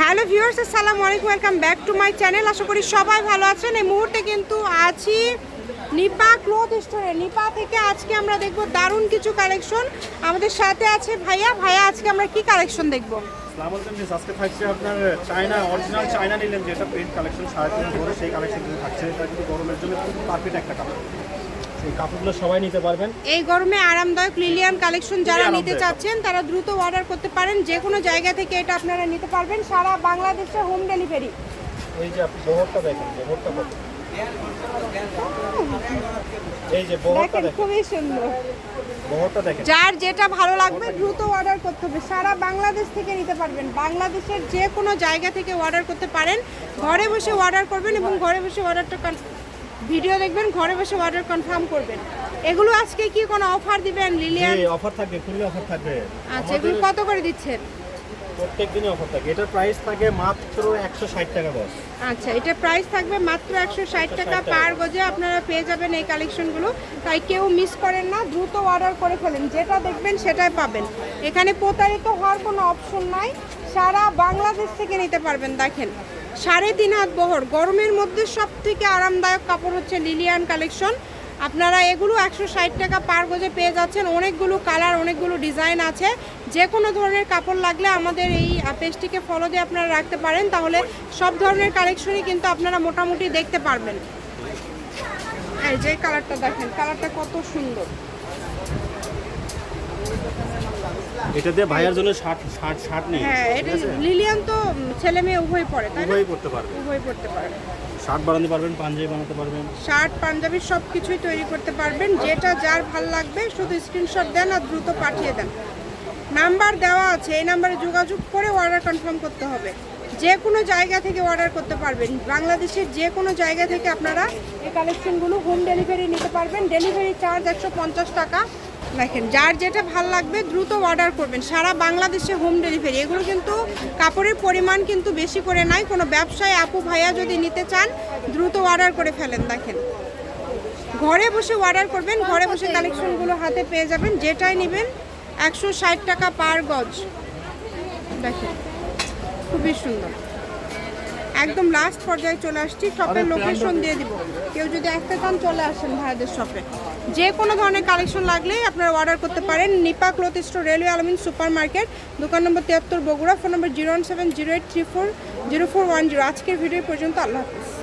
Hello viewers, আসসালামু আলাইকুম, welcome back to my channel. আশা করি সবাই ভালো আছেন। এই মুহূর্তে কিন্তু আছি নিপা ক্লোথ স্টোরে। নিপা থেকে আজকে আমরা দেখব দারুণ কিছু কালেকশন। আমাদের সাথে আছে ভাইয়া। ভাইয়া, আজকে আমরা কি কালেকশন দেখব? আপনার সেই কাপড়গুলো সবাই নিতে পারবেন। এই গরমে আরামদায়ক লিলিয়ান কালেকশন যারা নিতে চাচ্ছেন তারা দ্রুত অর্ডার করতে পারেন। যে কোনো জায়গা থেকে এটা আপনারা নিতে পারবেন। সারা বাংলাদেশে হোম ডেলিভারি এই যে আপনি বহরটা দেখেন বহরটা কত? এই যে বহরটা দেখেন খুবই সুন্দর। বহরটা দেখেন। যার যেটা ভালো লাগবে দ্রুত অর্ডার করতে হবে। সারা বাংলাদেশ থেকে নিতে পারবেন। বাংলাদেশের যে কোনো জায়গা থেকে অর্ডার করতে পারেন। ঘরে বসে অর্ডার করবেন এবং ঘরে বসে অর্ডারটা ভিডিও দেখবেন ঘরে বসে অর্ডার কনফার্ম করবেন। এগুলো আজকে কি কোনো অফার দিবেন লিলিয়ান অফার থাকবে খুবই অফার থাকবে। আচ্ছা এগুলো কত করে দিচ্ছেন? প্রত্যেক দিনই অফার থাকে। এটার প্রাইস থাকে মাত্র একশো ষাট টাকা বস আচ্ছা এটা প্রাইস থাকবে মাত্র একশো ষাট টাকা 160 টাকা। পার গজে। আপনারা পেয়ে যাবেন এই কালেকশনগুলো তাই কেউ মিস করেন না দ্রুত অর্ডার করে ফেলেন। যেটা দেখবেন সেটাই পাবেন। এখানে প্রতারিত হওয়ার কোনো অপশন নাই। সারা বাংলাদেশ থেকে নিতে পারবেন দেখেন। সাড়ে তিন হাত বহর। গরমের মধ্যে সব থেকে আরামদায়ক কাপড় হচ্ছে লিলিয়ান কালেকশন আপনারা এগুলো একশো ষাট টাকা পার গজে পেয়ে যাচ্ছেন। অনেকগুলো কালার, অনেকগুলো ডিজাইন আছে। যে কোনো ধরনের কাপড় লাগলে আমাদের এই পেজটিকে ফলো দিয়ে আপনারা রাখতে পারেন। তাহলে সব ধরনের কালেকশনই কিন্তু আপনারা মোটামুটি দেখতে পারবেন। এই যে কালারটা দেখেন কালারটা কত সুন্দর। এটা দিয়ে ভাইয়ার জন্য ষাট ষাট ষাট নেই। হ্যাঁ এটা লিলিয়ান তো ছেলে মেয়ে উভয় পড়ে তাই না? উভয়ই করতে পারবে। উভয় পড়তে পারে শার্ট বানাতে পারবেন পাঞ্জাবি বানাতে পারবেন। শার্ট পাঞ্জাবি সব কিছুই তৈরি করতে পারবেন। যেটা যার ভালো লাগবে শুধু স্ক্রিনশট দেন আর দ্রুত পাঠিয়ে দেন। নাম্বার দেওয়া আছে এই নাম্বারে যোগাযোগ করে অর্ডার কনফার্ম করতে হবে। যে কোনো জায়গা থেকে অর্ডার করতে পারবেন। বাংলাদেশের যে কোনো জায়গা থেকে আপনারা এই কালেকশনগুলো হোম ডেলিভারি নিতে পারবেন। ডেলিভারি চার্জ একশো পঞ্চাশ টাকা। দেখেন, যার যেটা ভালো লাগবে দ্রুত অর্ডার করবেন। সারা বাংলাদেশে হোম ডেলিভারি এগুলো কিন্তু কাপড়ের পরিমাণ কিন্তু বেশি করে নাই। কোনো ব্যবসায়, আপু, ভাইয়া যদি নিতে চান, দ্রুত অর্ডার করে ফেলেন, দেখেন। ঘরে বসে অর্ডার করবেন, ঘরে বসে কালেকশনগুলো হাতে পেয়ে যাবেন। যেটাই নেবেন, একশো ষাট টাকা পার গজ। দেখেন, খুবই সুন্দর। একদম লাস্ট পর্যায়ে চলে আসছি শপের লোকেশন দিয়ে দিব। কেউ যদি একটা চান চলে আসেন ভাইদের শপে যে কোনো ধরনের কালেকশন লাগলে আপনারা অর্ডার করতে পারেন। Nipa cloth store railway Almin super market দোকান নম্বর তিয়াত্তর Bogura phone number zero one seven zero eight three four zero four one zero আজকের ভিডিও পর্যন্ত আল্লাহ হাফিজ।